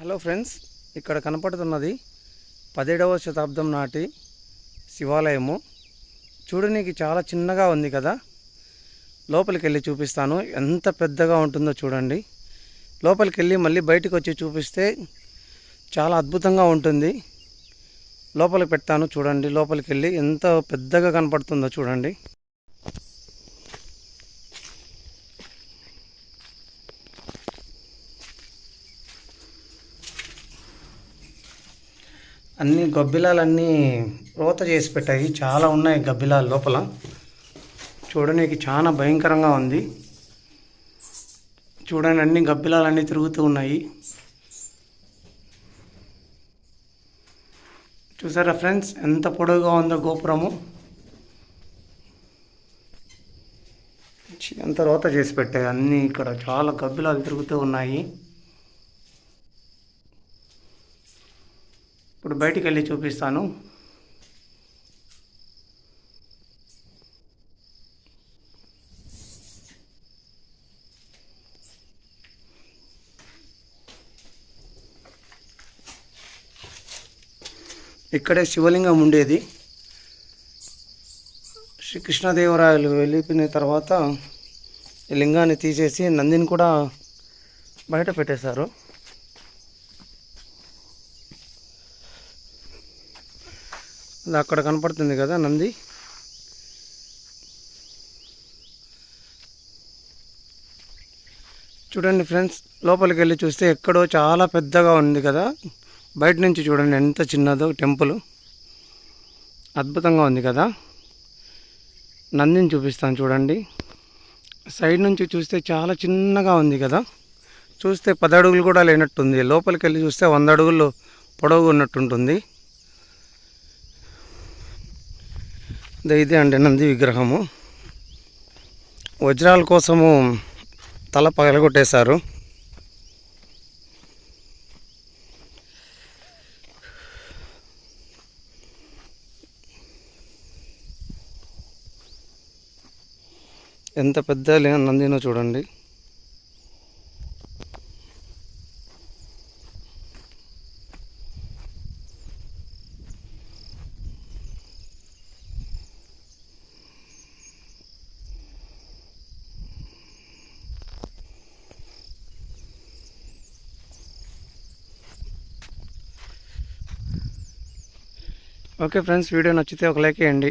Hello friends ఇక్కడ కనపడుతున్నది పదిహేడవ శతాబ్దం నాటి శివాలయము. చూడడానికి చాలా చిన్నగా ఉంది కదా. లోపలికి వెళ్ళి చూపిస్తాను. ఎంత పెద్దగా ఉంటుందో చూడండి. లోపలికి వెళ్ళి మళ్ళీ బయటకు వచ్చి చూపిస్తే చాలా అద్భుతంగా ఉంటుంది. లోపలికి పెడతాను చూడండి. లోపలికి వెళ్ళి ఎంత పెద్దగా కనపడుతుందో చూడండి. అన్ని గబ్బిలాలన్నీ రోత చేసి పెట్టాయి. చాలా ఉన్నాయి గబ్బిలాలు లోపల. చూడడానికి చాలా భయంకరంగా ఉంది. చూడండి అన్ని గబ్బిలాలన్నీ తిరుగుతూ ఉన్నాయి. చూసారా ఫ్రెండ్స్ ఎంత పొడవుగా ఉందో గోపురము. ఎంత రోత చేసి పెట్టాయి. అన్నీ ఇక్కడ చాలా గబ్బిలాలు తిరుగుతూ ఉన్నాయి. ఇప్పుడు బయటికి వెళ్ళి చూపిస్తాను. ఇక్కడే శివలింగం ఉండేది. శ్రీ కృష్ణదేవరాయలు వెళ్ళిపోయిన తర్వాత ఈ లింగాన్ని తీసేసి నందిని కూడా బయట పెట్టేశారు. అక్కడ కనపడుతుంది కదా నంది? చూడండి ఫ్రెండ్స్ లోపలికి వెళ్ళి చూస్తే ఎక్కడో చాలా పెద్దగా ఉంది కదా. బయట నుంచి చూడండి ఎంత చిన్నదో టెంపుల్. అద్భుతంగా ఉంది కదా. నందిని చూపిస్తాను చూడండి. సైడ్ నుంచి చూస్తే చాలా చిన్నగా ఉంది కదా. చూస్తే పది అడుగులు కూడా లేనట్టుంది. లోపలికి వెళ్ళి చూస్తే వంద అడుగులు పొడవు ఉన్నట్టుంటుంది. ఇదే అండి నంది విగ్రహము. వజ్రాల కోసము తల పగలగొట్టేశారు. ఎంత పెద్ద నందినో చూడండి. ఓకే ఫ్రెండ్స్ వీడియో నచ్చితే ఒక లైక్ వేయండి.